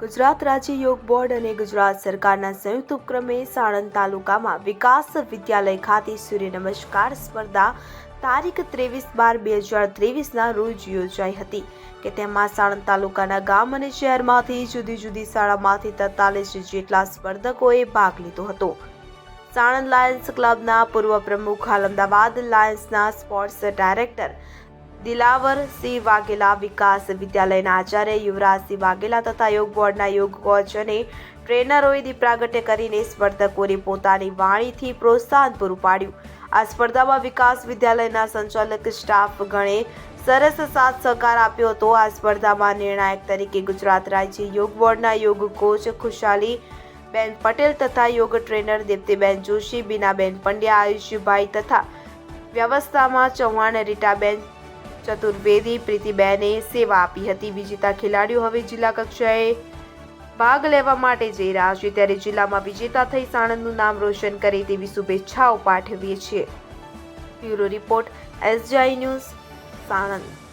ગુજરાત રાજ્ય યોગ બોર્ડ અને ગુજરાત સરકારના સંયુક્ત ઉપક્રમે સાણંદ તાલુકામાં વિકાસ વિદ્યાલય ખાતે સૂર્ય નમસ્કાર સ્પર્ધા તારીખ ત્રેવીસ બાર બે હજાર ત્રેવીસના રોજ યોજાઈ હતી કે તેમાં સાણંદ તાલુકાના ગામ અને શહેરમાંથી જુદી જુદી શાળામાંથી તેતાલીસ જેટલા સ્પર્ધકોએ ભાગ લીધો હતો. સાણંદ લાયન્સ ક્લબના પૂર્વ પ્રમુખ હાલ અમદાવાદ લાયન્સના સ્પોર્ટ્સ ડાયરેક્ટર દિલાવર સિંહ વાઘેલા વિકાસ વિદ્યાલયના આચાર્ય યુવરાજસિંહ વાઘેલા તથા યોગ બોર્ડના યોગ કોચ અને ટ્રેનરોએ દીપ્રાગટ્ય કરીને સ્પર્ધકોને પોતાની વાણીથી પ્રોત્સાહન પૂરું પાડ્યું. આ સ્પર્ધામાં વિકાસ વિદ્યાલયના સંચાલક સ્ટાફ ગણે સરસ સાથ સહકાર આપ્યો હતો. આ સ્પર્ધામાં નિર્ણાયક તરીકે ગુજરાત રાજ્ય યોગ બોર્ડના યોગ કોચ ખુશાલી બેન પટેલ તથા યોગ ટ્રેનર દીપ્તિબેન જોશી, બીનાબેન પંડ્યા આયુષભાઈ તથા વ્યવસ્થામાં ચૌહાણ, રીટાબેન ચતુર્વેદી પ્રીતિબેને સેવા આપી હતી. વિજેતા ખેલાડીઓ હવે જિલ્લા કક્ષાએ ભાગ લેવા માટે જઈ રહ્યા છે. ત્યારે જિલ્લામાં વિજેતા થઈ સાણંદનું નામ રોશન કરે તેવી શુભેચ્છાઓ પાઠવીએ છીએ. Bureau report SGI news, Sanand.